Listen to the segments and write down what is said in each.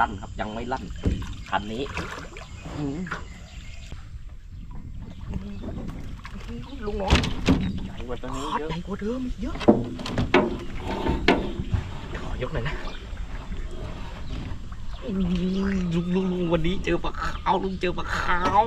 ลั่นครับ ยังไม่ลั่นคันนี้ลุงน้อยใหญ่กว่าตัวนี้เยอะใหญ่กว่าเดิมเยอะขอยกหน่อยนะลุงลุงลุงวันนี้เจอปลาขาวลุงเจอปลาขาว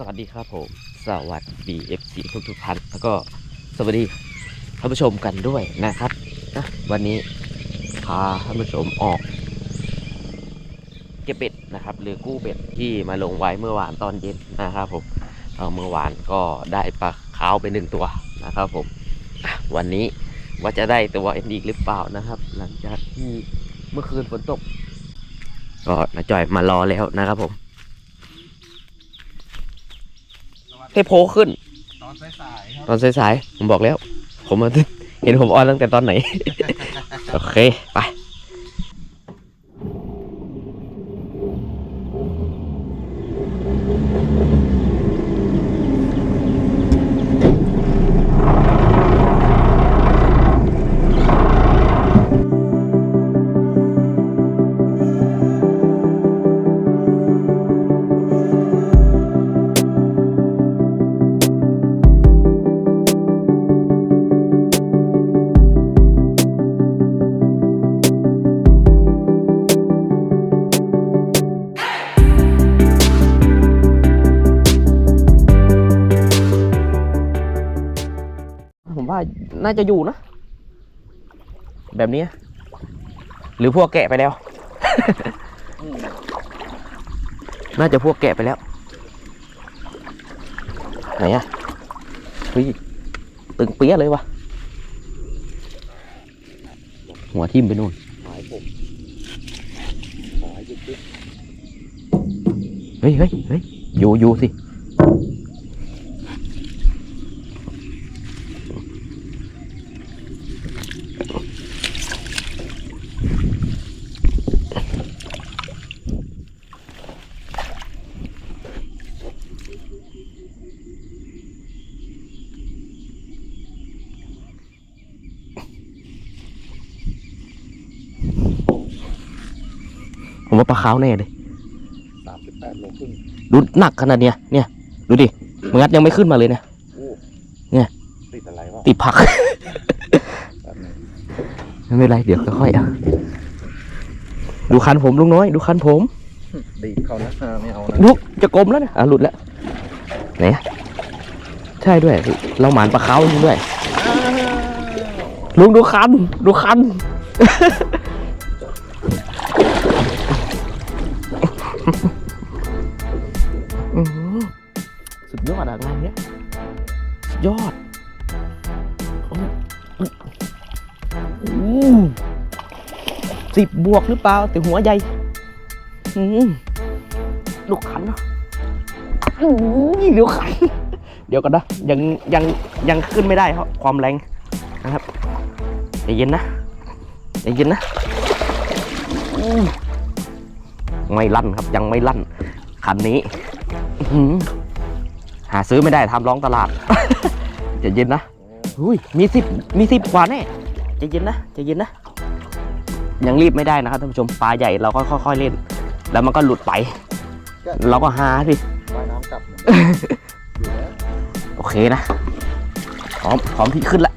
สวัสดีครับผม สวัสดี FC ทุกทุกท่านแล้วก็สวัสดีท่านผู้ชมกันด้วยนะครับนะวันนี้พาท่านผู้ชมออกเก็บเบ็ดนะครับ หรือกู้เบ็ดที่มาลงไว้เมื่อวานตอนเย็นนะครับผมเเมื่อวานก็ได้ปลาขาวไปหนึ่งตัวนะครับผมวันนี้ว่าจะได้ตัวเอ็นอีกหรือเปล่านะครับ หลังจากที่เมื่อคืนฝนตกก็นาจอยมารอแล้วนะครับผม เทโพขึ้น ตอนสายๆครับตอนสายๆผมบอกแล้ว ผมมาเห็นผมออนตั้งแต่ตอนไหน โอเค ไป น่าจะอยู่นะ แบบนี้ หรือพวกแกะไปแล้ว น่าจะพวกแกะไปแล้ว ไหนอะเฮ้ยตึงเปี้ยเลยวะหัวทิ่มไปนู่นหายผมหายจิ๊บเฮ้ยเฮ้ยเฮ้ยอยู่อยู่สิาปลาขาวแน่เลยสามสิบแปดโลครึ่งดูหนักขนาดเนี้ยเนี่ยดูดิมันงัดยังไม่ขึ้นมาเลยเนี่ยเนี่ยติดอะไรวะติดผัก ไม่เป็นไรเดี๋ยวค่อยๆอะดูคันผมลุงน้อย ดูคันผมดีเขานะไม่เอานะลุกจะกลมแล้วเนี่ยอะหลุดแล้วไหนใช่ด้วย เราหมานปลาเขาจริงด้วยลุงดูคัน ดูคัน สุดยอดอะงานเนี้ยสุดยอดอสิบบวกหรือเปล่าแต่หัวใหญ่อืมลูกขันเนาะเดี๋ยวขัน เดี๋ยวกันนะยังยังยังขึ้นไม่ได้เพราะความแรงนะครับใจเย็นนะใจเย็นนะ ไม่ลั่นครับยังไม่ลั่นคันนี้อื้อหือหาซื้อไม่ได้ทำร้องตลาดใจเย็นนะอุ้ยมีสิบมีสิบกว่าแน่ใจเย็นนะใจเย็นนะ ยังรีบไม่ได้นะครับท่านผู้ชมปลาใหญ่เราก็ค่อยๆเล่น แล้วมันก็หลุดไป เราก็หาสิว่ายน้ำกลับเหมือนเดิมอยู่แล้วโอเคนะพร้อมพร้อมที่ขึ้นละ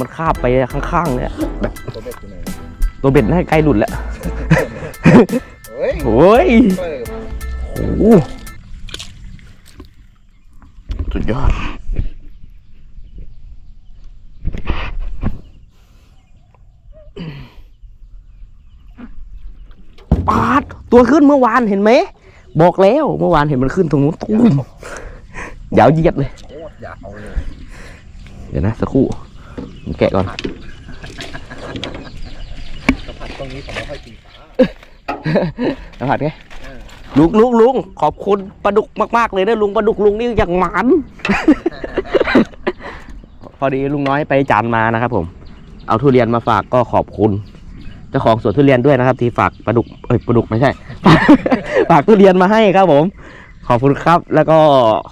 มันคาบไปข้างๆเนี่ยแบบ ตัวเบ็ดอยู่ไหนตัวเบ็ดน่าจะใกล้หลุดแล้ว เฮ้ยโอ้ยเปิดโอ้โหสุดยอด ปาด ตัวขึ้นเมื่อวานเห็นไหม บอกแล้วเมื่อวานเห็นมันขึ้นตรงนู้นตุ้มยาวเหยียดเลย โคตรยาวเลย เดี๋ยวนะ สักครู่ผมแกะก่อนกระผัดตรงนี้ผมไม่ค่อยกินปลา สัมผัสไงลุงลุงลุงขอบคุณปลาดุกมาก ๆ เลยนะลุงปลาดุกลุงนี่อย่างหมันพอดีลุงน้อยไปจานมานะครับ ผม เอาทุเรียนมาฝากก็ขอบคุณเจ้าของสวนทุเรียนด้วยนะครับ ที่ฝากปลาดุกเอ้ยปลาดุกไม่ใช่ ฝากทุเรียนมาให้ครับผม ขอบคุณครับ แล้วก็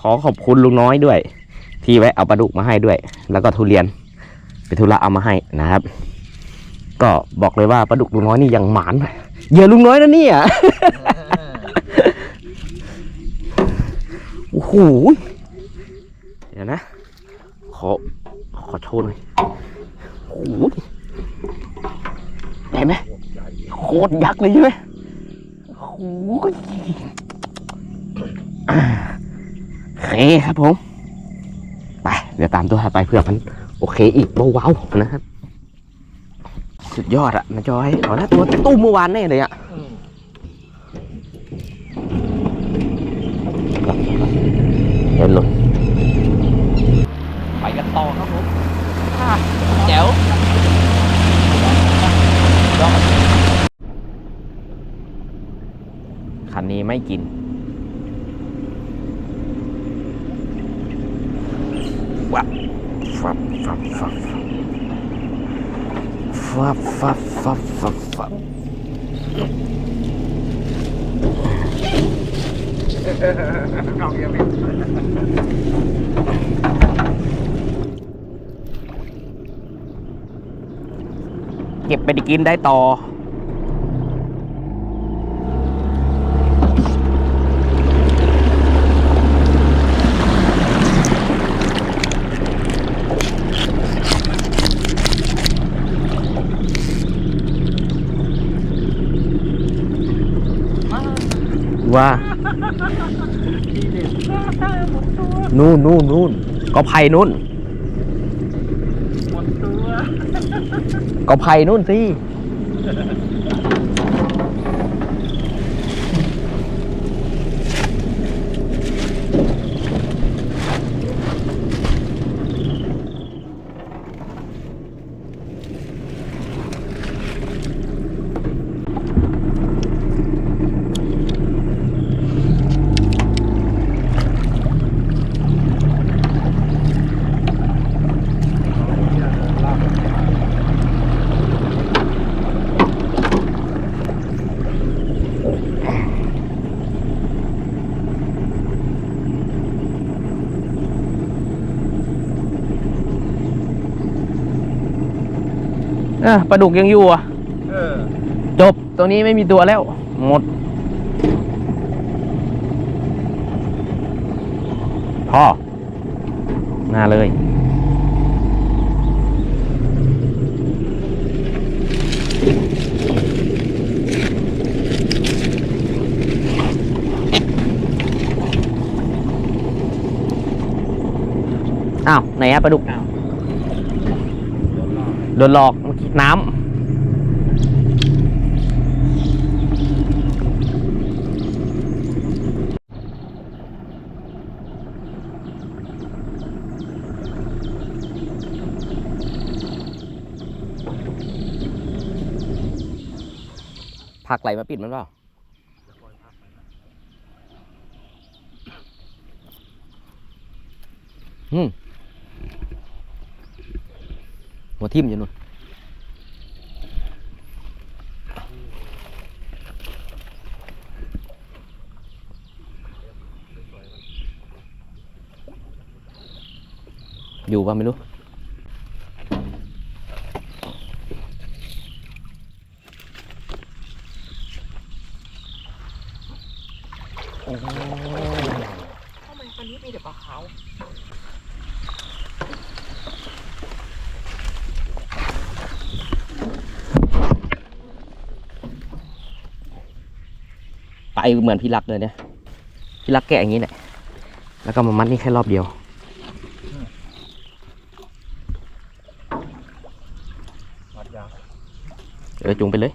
ขอขอบคุณลุงน้อยด้วย ที่แวะเอาปลาดุกมาให้ด้วย แล้วก็ทุเรียนไปธุระเอามาให้นะครับ ก็บอกเลยว่าปลาดุกลุงน้อยนี่ยังหมาน เหยื่อลุงน้อยนะเนี่ยโอ้โหเดี๋ยวนะ ขอ ขอโชว์หน่อยโอ้โหเห็นไหมโคตรยักษ์เลยใช่ไหมโอ้โหอ่าโอเคครับผม ไป เดี๋ยวตามตัวไปเพื่อมัน โอเคอีกเบาๆนะครับ สุดยอดอะนะจอยขอหน้าตัวตุ้มเมื่อวานแน่เลยอะเห็นหลุดไปกันต่อครับผมแจ๋วคันนี้ไม่กินวับฟับฟับฟับ ฟับฟับฟับฟับฟับเก็บไปกินได้ต่อ ว่านู่นนู่นนู่นก็ไผ่นู่นหมดตัวก็ไผ่นู่นสิ อะปลาดุกยังอยู่อะเออจบตัวนี้ไม่มีตัวแล้ว หมดพอหน้าเลยอ้าวไหนอะปลาดุกโดนหลอก น้ำผักไหลมาปิดมันเปล่าอืมหัวทิ่มอยู่นู่น อยู่ป่ะไม่รู้ทำไมวันนี้มีแต่ปลาขาวไปเหมือนพี่รักเลยเนี่ย พี่รักแกะอย่างนี้แหละ แล้วก็มามัดนี่แค่รอบเดียว เออจุงไปเลย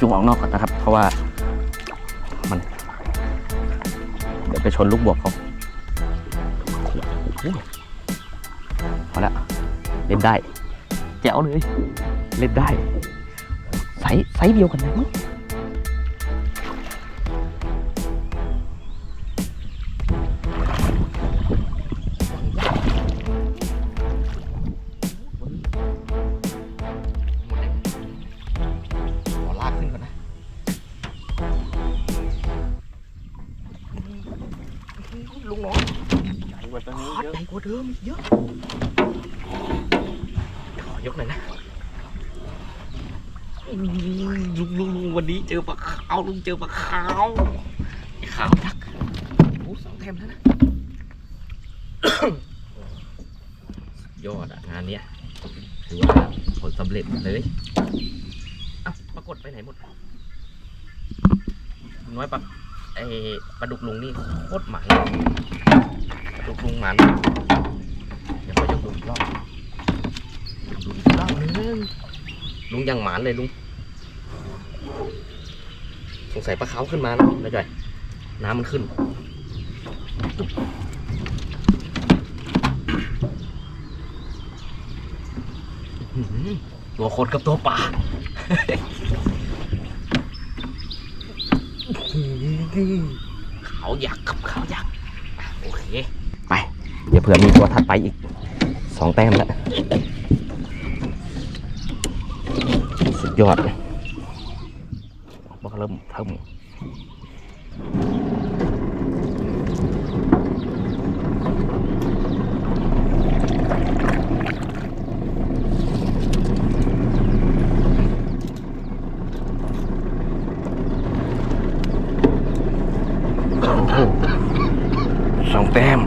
จุงออกนอกก่อนนะครับ เพราะว่ามัน เดี๋ยวไปชนลูกบวกเขาพอแล้วเล่นได้ แจ๋วเลย เล่นได้ไซส์ไซส์เดียวกันนะมั้ ว่าเดิมอีกเยอะขอยกหน่อยนะลุงลุงลุงวันนี้เจอปลาขาวลุงเจอปลาขาวขาวยักโอ้สองแถมแล้วนะยอดอะงานเนี้ยถือว่าผลสำเร็จเลยเอ้าปรากฏไปไหนหมด น้อยปลาไอปลาดุกลุงนี่โคตรหมา ยเลยปลาดุกลุงหมันเดี๋ยวขอยกดูอีกรอบดูอีกรอบนึงลุงยังหมานเลยลุง สงสัยปลาเขาขึ้นมานะนะจ่อยน้ำมันขึ้นตัวคนกับตัวป่าเขาอยากกับเขาอยากอะโอเค ไป เดี๋ยวเผื่อมีตัวถัดไปอีกสองแต้มแล้วสุดยอดบอกเริ่มเทิมโอ้โหสองแต้ม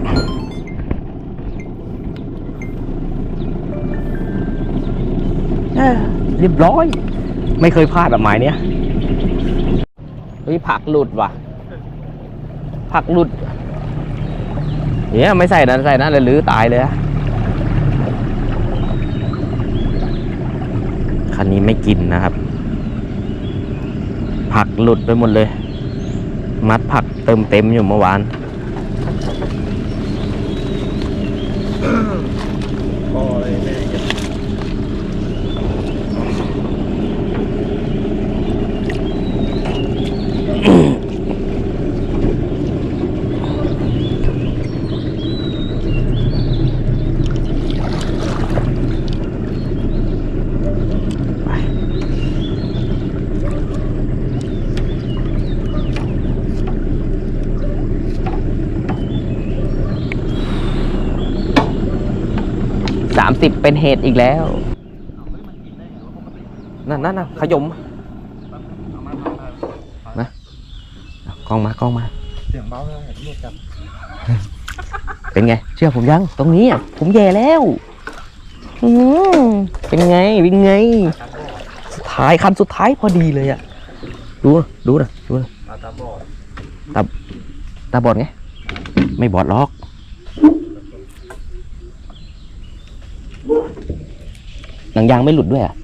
เอ้อเร้อย ไม่เคยพลาดแบบหมายเนี้ยเฮ้ยผักหลุดว่ะ ผักหลุดเนี่ยไม่ใส่นะใส่นะเลยลื้อตายเลยอะคันนี้ไม่กินนะครับ ผักหลุดไปหมดเลย มัดผักเติมเต็มอยู่เมื่อวาน 30 เป็นเหตุอีกแล้ว นั่นนั่นะขยมมากล้องมากล้องมา เสียงเบาเลยหมดครับเป็นไง เชื่อผมยัง ตรงนี้อะผมแย่แล้วอืมเป็นไงเป็นไง สุดท้ายคันสุดท้ายพอดีเลยอะ ดูดูนะดูนะตาบอดตาตาบอดไง ไม่บอดหรอก หนังยางไม่หลุดด้วยอะ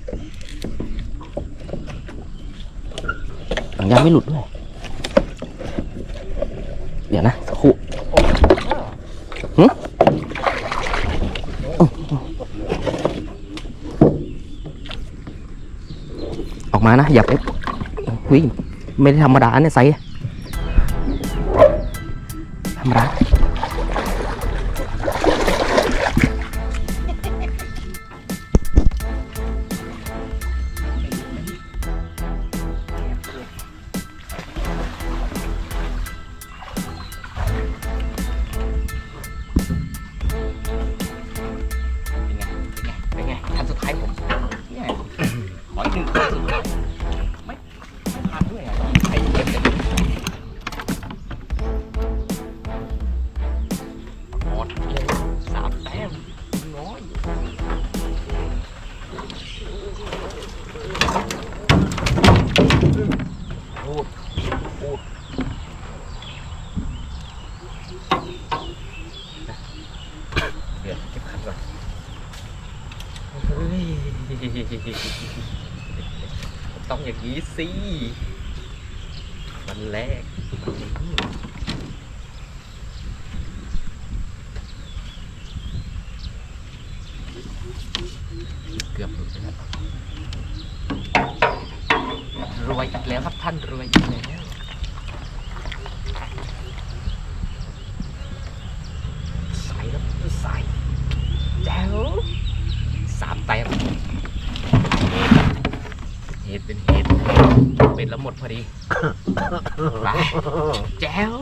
หนังยางไม่หลุดด้วย เดี๋ยวนะสักครู่หึออกมานะ อย่าไปวิ่งไม่ได้ธรรมดาเนี่ยใส่ อย่างนี้สิวันแรกเกือบหลุดไปแล้วรวยอีกแล้วครับท่านรวยอีกแล้วใส่แล้วใส่แจ๋วสามแต้มเหตุเป็นเหตุเป็นแล้วหมดพ อดีไปแจ๋ว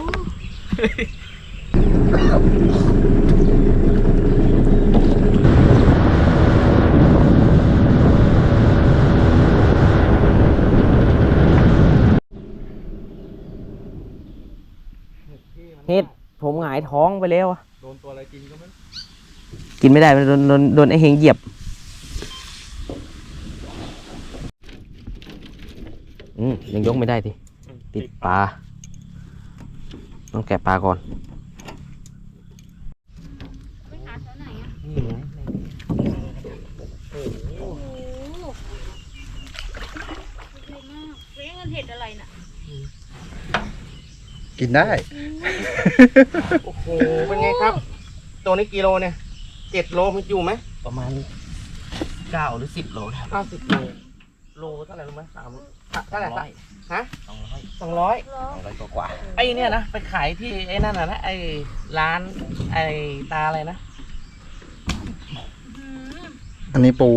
เฮ็ดผมหงายท้องไปแล้วอะโดนตัวอะไรกินก็ไม่ กินไม่ได้มันโดนโดนโดนไอ้เฮงเหยียบ อืมยังยกไม่ได้ทีติดปลา ต้องแกะปลาก่อนไปหาแถวไหนอะนี่ไงโอ้โหเยอะมากเว้ยเงินเห็ดอะไรน่ะ กินได้ โอ้โห เป็นไงครับ ตัวนี้กิโลเนี่ยเจ็ดโลมันอยู่ไหม ประมาณเก้าหรือสิบโลครับเก้าสิบโล โลเท่าไหร่รู้ไหมสาม เท่าไหร่ร้อยฮะสองร้อยสองร้อยเหรอสองร้อยกว่าไอ้เนี่ยนะไปขายที่ไอ้นั่นน่ะนะไอ้ร้านไอ้ตาอะไรนะอืมอันนี้ปู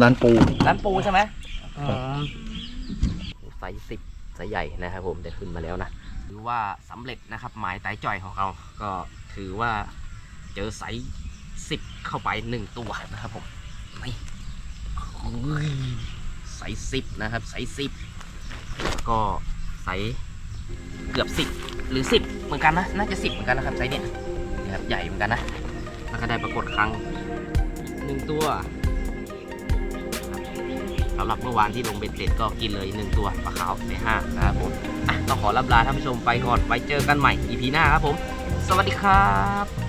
ร้านปู ร้านปูใช่ไหมอืมไซส์สิบไซส์ใหญ่นะครับผมได้ขึ้นมาแล้วนะถือว่าสำเร็จนะครับ หมายไต่จ่อยของเราก็ถือว่าเจอไซส์สิบเข้าไปหนึ่งตัวนะครับผมนี่อุ้ย ไซส์สิบนะครับไซส์สิบก็ไซส์เกือบสิบหรือสิบเหมือนกันนะน่าจะสิบเหมือนกันนะครับไซส์เนี้ยนะครับใหญ่เหมือนกันนะแล้วก็ได้ปรากฏครั้งหนึ่งตัวสำหรับเมื่อวานที่ลงเบ็ดเสร็จก็กินเลยหนึ่งตัวปลาขาวในห้างนะครับผมอะต้องขอรับลาท่านผู้ชมไปก่อนไว้เจอกันใหม่ EP หน้าครับผม สวัสดีครับ